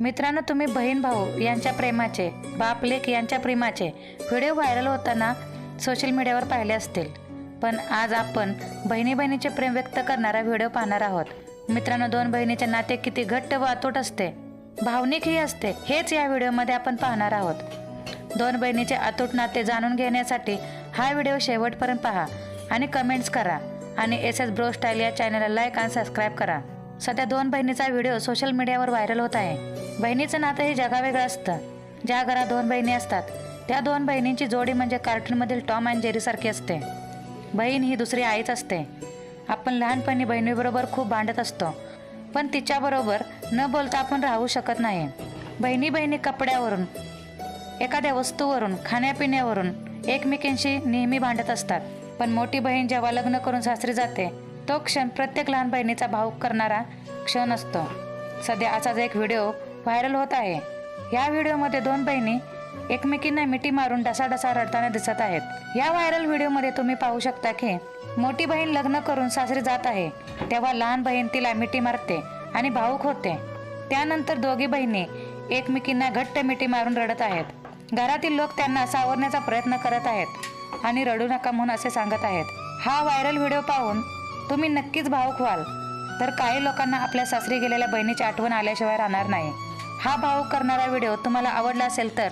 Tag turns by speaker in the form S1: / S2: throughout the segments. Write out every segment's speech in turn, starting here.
S1: मित्रांनो तुम्ही बहीण भाऊ यांच्या प्रेमाचे बाप लेख यांच्या प्रेमाचे व्हिडिओ व्हायरल होताना सोशल मीडियावर पाहिले असतील. पण आज आपण बहिणी बहिणीचे प्रेम व्यक्त करणारा व्हिडिओ पाहणार आहोत. मित्रांनो दोन बहिणीचे नाते किती घट्ट व अतूट असते. भावनिकही असते हेच या व्हिडिओमध्ये आपण पाहणार आहोत. दोन बहिणीचे अतूट नाते जाणून घेण्यासाठी हा व्हिडिओ शेवटपर्यंत पहा आणि कमेंट्स करा. आणि एस एस ब्रो स्टाईल या चॅनलला लाईक आणि सबस्क्राईब करा. सध्या दोन बहिणीचा व्हिडिओ सोशल मीडियावर व्हायरल होत आहे. बहिणीचं नातं हे जगावेगळं असतं. ज्या घरात दोन बहिणी असतात त्या दोन बहिणींची जोडी म्हणजे कार्टूनमधील टॉम अँड जेरीसारखी असते. बहीण ही दुसरी आईच असते. आपण लहानपणी बहिणीबरोबर खूप भांडत असतो पण तिच्याबरोबर न बोलता आपण राहू शकत नाही. बहिणी बहिणी कपड्यावरून एखाद्या वस्तूवरून खाण्यापिण्यावरून एकमेकींशी नेहमी भांडत असतात. पण मोठी बहीण जेव्हा लग्न करून सासरी जाते तो क्षण प्रत्येक लहान बहिणीचा भाऊक करणारा क्षण असतो. सध्या असाच एक व्हिडिओ व्हायरल होत आहे. या व्हिडिओमध्ये दोन बहिणी एकमेकींना मिठी मारून डसाडसा रडताना दिसत आहेत. या व्हायरल व्हिडिओमध्ये तुम्ही पाहू शकता की मोठी बहीण लग्न करून सासरी जात आहे. तेव्हा लहान बहीण तिला मिठी मारते आणि भाऊक होते. त्यानंतर दोघी बहिणी एकमेकींना घट्ट मिठी मारून रडत आहेत. घरातील लोक त्यांना सावरण्याचा प्रयत्न करत आहेत आणि रडू नका म्हणून असे सांगत आहेत. हा व्हायरल व्हिडिओ पाहून तुम्ही नक्कीच भावूक व्हाल. तर काही लोकांना आपल्या सासरी गेलेल्या बहिणीची आठवण आल्याशिवाय राहणार नाही. हा भावूक करणारा व्हिडिओ तुम्हाला आवडला असेल तर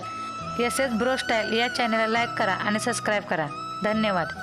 S1: एस एस ब्रो स्टाईल या चॅनलला लाईक करा आणि सबस्क्राईब करा. धन्यवाद.